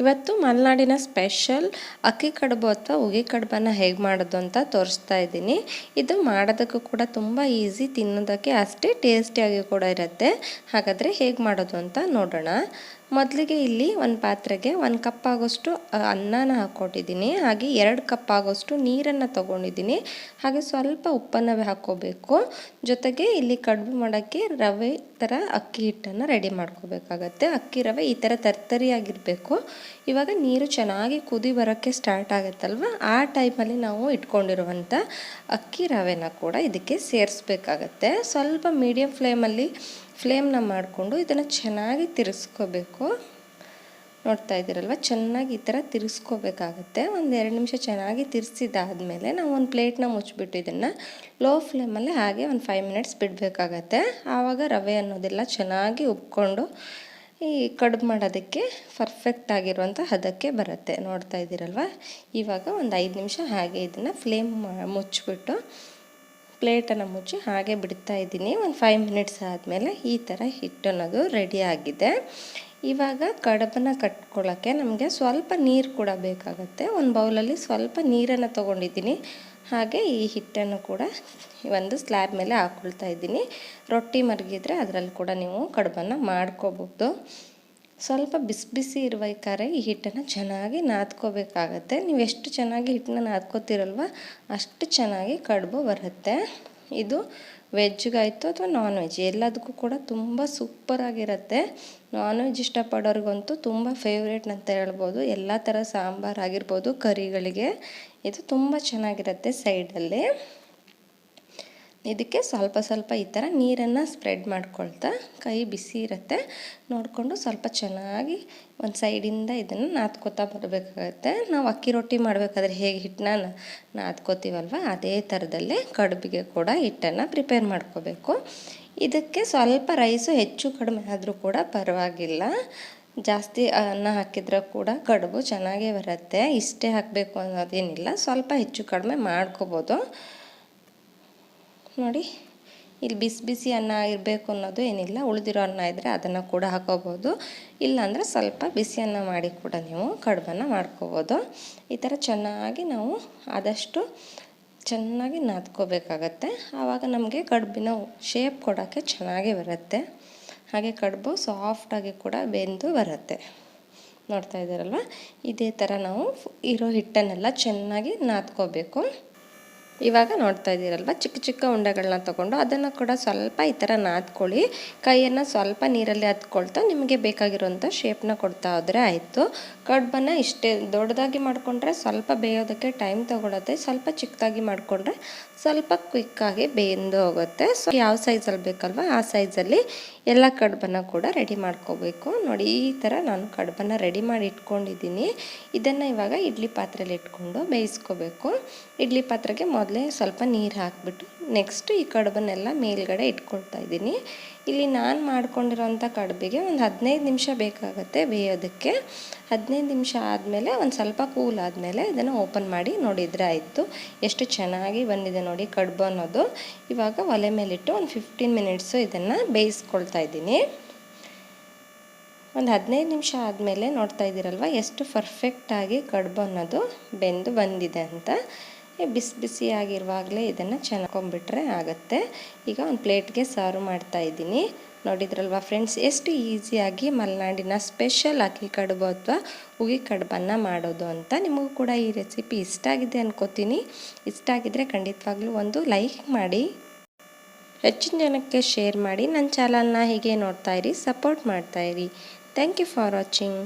ಇವತ್ತು ಮಲೆನಾಡಿನ ಸ್ಪೆಷಲ್ ಅಕ್ಕಿ ಕಡುಬು ಅಥವಾ ಉಗಿ ಕಡುಬನ್ನು ಹೇಗೆ ಮಾಡೋದು ಅಂತ ತೋರಿಸ್ತಾ ಇದ್ದೀನಿ. ಇದು ಮಾಡೋದಕ್ಕೂ ಕೂಡ ತುಂಬ ಈಸಿ, ತಿನ್ನೋದಕ್ಕೆ ಅಷ್ಟೇ ಟೇಸ್ಟಿಯಾಗಿ ಕೂಡ ಇರುತ್ತೆ. ಹಾಗಾದರೆ ಹೇಗೆ ಮಾಡೋದು ಅಂತ ನೋಡೋಣ. ಮೊದಲಿಗೆ ಇಲ್ಲಿ ಒಂದು ಪಾತ್ರೆಗೆ ಒಂದು ಕಪ್ ಆಗೋಷ್ಟು ಅನ್ನನ ಹಾಕ್ಕೊಟ್ಟಿದ್ದೀನಿ. ಹಾಗೆ ಎರಡು ಕಪ್ ಆಗೋಷ್ಟು ನೀರನ್ನು ತೊಗೊಂಡಿದ್ದೀನಿ. ಹಾಗೆ ಸ್ವಲ್ಪ ಉಪ್ಪನ್ನು ಹಾಕ್ಕೋಬೇಕು. ಜೊತೆಗೆ ಇಲ್ಲಿ ಕಡುಬು ಮಾಡೋಕ್ಕೆ ರವೆ ಥರ ಅಕ್ಕಿ ಹಿಟ್ಟನ್ನು ರೆಡಿ ಮಾಡ್ಕೋಬೇಕಾಗತ್ತೆ. ಅಕ್ಕಿ ರವೆ ಈ ಥರ ತರ್ತರಿಯಾಗಿರಬೇಕು. ಇವಾಗ ನೀರು ಚೆನ್ನಾಗಿ ಕುದಿ ಬರೋಕ್ಕೆ ಸ್ಟಾರ್ಟ್ ಆಗುತ್ತಲ್ವ? ಆ ಟೈಮಲ್ಲಿ ನಾವು ಇಟ್ಕೊಂಡಿರುವಂಥ ಅಕ್ಕಿ ರವೆನ ಕೂಡ ಇದಕ್ಕೆ ಸೇರಿಸ್ಬೇಕಾಗತ್ತೆ. ಸ್ವಲ್ಪ ಮೀಡಿಯಮ್ ಫ್ಲೇಮಲ್ಲಿ ಫ್ಲೇಮ್ನ ಮಾಡಿಕೊಂಡು ಇದನ್ನು ಚೆನ್ನಾಗಿ ತಿರ್ಸ್ಕೋಬೇಕು. ನೋಡ್ತಾ ಇದ್ದೀರಲ್ವ? ಚೆನ್ನಾಗಿ ಈ ಥರ ತಿರ್ಸ್ಕೋಬೇಕಾಗತ್ತೆ. ಒಂದು ಎರಡು ನಿಮಿಷ ಚೆನ್ನಾಗಿ ತಿರ್ಸಿದಾದ್ಮೇಲೆ ನಾವು ಒಂದು ಪ್ಲೇಟ್ನ ಮುಚ್ಚಿಬಿಟ್ಟು ಇದನ್ನು ಲೋ ಫ್ಲೇಮಲ್ಲಿ ಹಾಗೆ ಒಂದು ಫೈವ್ ಮಿನಿಟ್ಸ್ ಬಿಡಬೇಕಾಗತ್ತೆ. ಆವಾಗ ರವೆ ಅನ್ನೋದೆಲ್ಲ ಚೆನ್ನಾಗಿ ಉಪ್ಕೊಂಡು ಈ ಕಡುಬು ಮಾಡೋದಕ್ಕೆ ಪರ್ಫೆಕ್ಟ್ ಆಗಿರುವಂಥ ಹದಕ್ಕೆ ಬರುತ್ತೆ. ನೋಡ್ತಾ ಇದ್ದೀರಲ್ವ? ಇವಾಗ ಒಂದು ಐದು ನಿಮಿಷ ಹಾಗೆ ಇದನ್ನು ಫ್ಲೇಮ್ ಮುಚ್ಚಿಬಿಟ್ಟು ಪ್ಲೇಟನ್ನು ಮುಚ್ಚಿ ಹಾಗೆ ಬಿಡ್ತಾ ಇದ್ದೀನಿ. ಒಂದು ಫೈವ್ ಮಿನಿಟ್ಸ್ ಆದಮೇಲೆ ಈ ಥರ ಹಿಟ್ಟು ಅನ್ನೋದು ರೆಡಿ ಆಗಿದೆ. ಇವಾಗ ಕಡುಬನ್ನು ಕಟ್ಕೊಳ್ಳೋಕ್ಕೆ ನಮಗೆ ಸ್ವಲ್ಪ ನೀರು ಕೂಡ ಬೇಕಾಗುತ್ತೆ. ಒಂದು ಬೌಲಲ್ಲಿ ಸ್ವಲ್ಪ ನೀರನ್ನು ತೊಗೊಂಡಿದ್ದೀನಿ. ಹಾಗೆ ಈ ಹಿಟ್ಟನ್ನು ಕೂಡ ಒಂದು ಸ್ಲ್ಯಾಬ್ ಮೇಲೆ ಹಾಕ್ಕೊಳ್ತಾ ಇದ್ದೀನಿ. ರೊಟ್ಟಿ ಮರಗಿದ್ರೆ ಅದರಲ್ಲಿ ಕೂಡ ನೀವು ಕಡುಬನ್ನು ಮಾಡ್ಕೋಬಹುದು ಸ್ವಲ್ಪ ಬಿಸಿ ಬಿಸಿ ಇರ್ಬೇಕಾದ್ರೆ ಈ ಹಿಟ್ಟನ್ನು ಚೆನ್ನಾಗಿ ನಾದ್ಕೋಬೇಕಾಗತ್ತೆ. ನೀವು ಎಷ್ಟು ಚೆನ್ನಾಗಿ ಹಿಟ್ಟನ್ನ ನಾದ್ಕೋತಿರಲ್ವ ಅಷ್ಟು ಚೆನ್ನಾಗಿ ಕಡುಬು ಬರುತ್ತೆ. ಇದು ವೆಜ್ಗಾಯಿತು ಅಥವಾ ನಾನ್ ವೆಜ್ ಎಲ್ಲದಕ್ಕೂ ಕೂಡ ತುಂಬ ಸೂಪರಾಗಿರುತ್ತೆ ನಾನ್ ವೆಜ್ ಇಷ್ಟಪಡೋರಿಗಂತೂ ತುಂಬ ಫೇವ್ರೇಟ್ ಅಂತ ಹೇಳ್ಬೋದು. ಎಲ್ಲ ಥರ ಸಾಂಬಾರು ಆಗಿರ್ಬೋದು, ಕರಿಗಳಿಗೆ. ಇದು ತುಂಬ ಚೆನ್ನಾಗಿರುತ್ತೆ ಸೈಡಲ್ಲಿ ಇದಕ್ಕೆ ಸ್ವಲ್ಪ ಸ್ವಲ್ಪ ಈ ಥರ ನೀರನ್ನು ಸ್ಪ್ರೆಡ್ ಮಾಡ್ಕೊಳ್ತಾ ಕೈ ಬಿಸಿ ಇರುತ್ತೆ. ನೋಡಿಕೊಂಡು ಸ್ವಲ್ಪ ಚೆನ್ನಾಗಿ ಒಂದು ಸೈಡಿಂದ ಇದನ್ನು ನಾದ್ಕೋತಾ ಬರಬೇಕಾಗತ್ತೆ ನಾವು ಅಕ್ಕಿ ರೊಟ್ಟಿ ಮಾಡಬೇಕಾದ್ರೆ ಹೇಗೆ ಹಿಟ್ಟನ್ನ ನಾದ್ಕೋತೀವಲ್ವ? ಅದೇ ಥರದಲ್ಲೇ ಕಡುಬಿಗೆ ಕೂಡ ಹಿಟ್ಟನ್ನು ಪ್ರಿಪೇರ್ ಮಾಡ್ಕೋಬೇಕು. ಇದಕ್ಕೆ ಸ್ವಲ್ಪ ರೈಸು ಹೆಚ್ಚು ಕಡಿಮೆ ಆದರೂ ಕೂಡ ಪರವಾಗಿಲ್ಲ. ಜಾಸ್ತಿ ಅನ್ನ ಹಾಕಿದ್ರೆ ಕೂಡ ಕಡುಬು ಚೆನ್ನಾಗೇ ಬರುತ್ತೆ. ಇಷ್ಟೇ ಹಾಕಬೇಕು ಅನ್ನೋದೇನಿಲ್ಲ. ಸ್ವಲ್ಪ ಹೆಚ್ಚು ಕಡಿಮೆ ಮಾಡ್ಕೋಬೋದು. ನೋಡಿ, ಇಲ್ಲಿ ಬಿಸಿ ಬಿಸಿ ಅನ್ನ ಇರಬೇಕು ಅನ್ನೋದು ಏನಿಲ್ಲ, ಉಳಿದಿರೋ ಅನ್ನ ಇದ್ದರೆ ಅದನ್ನು ಕೂಡ ಹಾಕೋಬೋದು. ಇಲ್ಲಾಂದರೆ ಸ್ವಲ್ಪ ಬಿಸಿ ಅನ್ನ ಮಾಡಿ ಕೂಡ ನೀವು ಕಡುಬನ್ನು ಮಾಡ್ಕೋಬೋದು. ಈ ಥರ ಚೆನ್ನಾಗಿ ನಾವು ಆದಷ್ಟು ಚೆನ್ನಾಗಿ ನಾದ್ಕೋಬೇಕಾಗತ್ತೆ. ಆವಾಗ ನಮಗೆ ಕಡುಬಿನ ಶೇಪ್ ಕೊಡೋಕ್ಕೆ ಚೆನ್ನಾಗಿ ಬರುತ್ತೆ. ಹಾಗೆ ಕಡುಬು ಸಾಫ್ಟಾಗಿ ಕೂಡ ಬೆಂದು ಬರುತ್ತೆ. ನೋಡ್ತಾ ಇದ್ದೀರಲ್ವ? ಇದೇ ಥರ ನಾವು ಇರೋ ಹಿಟ್ಟನ್ನೆಲ್ಲ ಚೆನ್ನಾಗಿ ನಾದ್ಕೋಬೇಕು. ಇವಾಗ ನೋಡ್ತಾ ಇದ್ದೀರಲ್ವ? ಚಿಕ್ಕ ಚಿಕ್ಕ ಉಂಡೆಗಳನ್ನ ತೊಗೊಂಡು ಅದನ್ನು ಕೂಡ ಸ್ವಲ್ಪ ಈ ಥರ ನಾದ್ಕೊಳ್ಳಿ. ಕೈಯನ್ನು ಸ್ವಲ್ಪ ನೀರಲ್ಲಿ ಹತ್ಕೊಳ್ತಾ ನಿಮಗೆ ಬೇಕಾಗಿರುವಂಥ ಶೇಪ್ನ ಕೊಡ್ತಾ ಹೋದರೆ ಆಯಿತು. ಕಡ್ಬನ್ನು ಇಷ್ಟೇ ದೊಡ್ಡದಾಗಿ ಮಾಡಿಕೊಂಡ್ರೆ ಸ್ವಲ್ಪ ಬೇಯೋದಕ್ಕೆ ಟೈಮ್ ತೊಗೊಳತ್ತೆ. ಸ್ವಲ್ಪ ಚಿಕ್ಕದಾಗಿ ಮಾಡಿಕೊಂಡ್ರೆ ಸ್ವಲ್ಪ ಕ್ವಿಕ್ಕಾಗಿ ಬೆಂದು ಹೋಗುತ್ತೆ. ಸೊ ಯಾವ ಸೈಜಲ್ಲಿ ಬೇಕಲ್ವ? ಆ ಸೈಜಲ್ಲಿ ಎಲ್ಲ ಕಡುಬನ್ನು ಕೂಡ ರೆಡಿ ಮಾಡ್ಕೋಬೇಕು. ನೋಡಿ, ಈ ಥರ ನಾನು ಕಡುಬನ್ನು ರೆಡಿ ಮಾಡಿ ಇಟ್ಕೊಂಡಿದ್ದೀನಿ. ಇದನ್ನು ಇವಾಗ ಇಡ್ಲಿ ಪಾತ್ರೆಯಲ್ಲಿ ಇಟ್ಕೊಂಡು ಬೇಯಿಸ್ಕೋಬೇಕು. ಇಡ್ಲಿ ಪಾತ್ರೆಗೆ ಮೊದಲೇ ಸ್ವಲ್ಪ ನೀರು ಹಾಕಿಬಿಟ್ಟು ನೆಕ್ಸ್ಟ್ ಈ ಕಡುಬನ್ನೆಲ್ಲ ಮೇಲ್ಗಡೆ ಇಟ್ಕೊಳ್ತಾ ಇದ್ದೀನಿ. ಇಲ್ಲಿ ನಾನು ಮಾಡ್ಕೊಂಡಿರೋಂಥ ಕಡುಬಿಗೆ ಒಂದು ಹದಿನೈದು ನಿಮಿಷ ಬೇಕಾಗುತ್ತೆ ಬೇಯೋದಕ್ಕೆ. ಹದಿನೈದು ನಿಮಿಷ ಆದಮೇಲೆ ಒಂದು ಸ್ವಲ್ಪ ಕೂಲ್ ಆದಮೇಲೆ ಇದನ್ನು ಓಪನ್ ಮಾಡಿ ನೋಡಿದರೆ ಆಯಿತು. ಎಷ್ಟು ಚೆನ್ನಾಗಿ ಬಂದಿದೆ ನೋಡಿ ಕಡುಬು ಅನ್ನೋದು. ಇವಾಗ ಒಲೆ ಮೇಲಿಟ್ಟು ಒಂದು ಫಿಫ್ಟೀನ್ ಮಿನಿಟ್ಸು ಇದನ್ನು ಬೇಯಿಸ್ಕೊಳ್ತಾ ಇದ್ದೀನಿ. ಒಂದು ಹದಿನೈದು ನಿಮಿಷ ಆದಮೇಲೆ ನೋಡ್ತಾ ಇದ್ದೀರಲ್ವ, ಎಷ್ಟು ಪರ್ಫೆಕ್ಟಾಗಿ ಕಡುಬು ಅನ್ನೋದು ಬೆಂದು ಬಂದಿದೆ ಅಂತ. ಬಿಸಿ ಬಿಸಿಯಾಗಿರುವಾಗಲೇ ಇದನ್ನು ಚೆನ್ನಾಗ್ಕೊಂಬಿಟ್ರೆ ಆಗುತ್ತೆ. ಈಗ ಒಂದು ಪ್ಲೇಟ್ಗೆ ಸರ್ವ್ ಮಾಡ್ತಾ ಇದ್ದೀನಿ. ನೋಡಿದ್ರಲ್ವಾ ಫ್ರೆಂಡ್ಸ್, ಎಷ್ಟು ಈಸಿಯಾಗಿ ಮಲೆನಾಡಿನ ಸ್ಪೆಷಲ್ ಅಕ್ಕಿ ಕಡುಬು ಅಥವಾ ಉಗಿ ಕಡುಬನ್ನು ಮಾಡೋದು ಅಂತ ನಿಮಗೂ ಕೂಡ ಈ ರೆಸಿಪಿ ಇಷ್ಟ ಆಗಿದೆ ಅನ್ಕೋತೀನಿ. ಇಷ್ಟ ಆಗಿದ್ರೆ ಖಂಡಿತವಾಗ್ಲೂ ಒಂದು ಲೈಕ್ ಮಾಡಿ. ಹೆಚ್ಚಿನ ಜನಕ್ಕೆ ಶೇರ್ ಮಾಡಿ. ನನ್ನ ಚಾನಲ್ನ ಹೀಗೆ ನೋಡ್ತಾ ಇರಿ, ಸಪೋರ್ಟ್ ಮಾಡ್ತಾ ಇರಿ. Thank you for watching.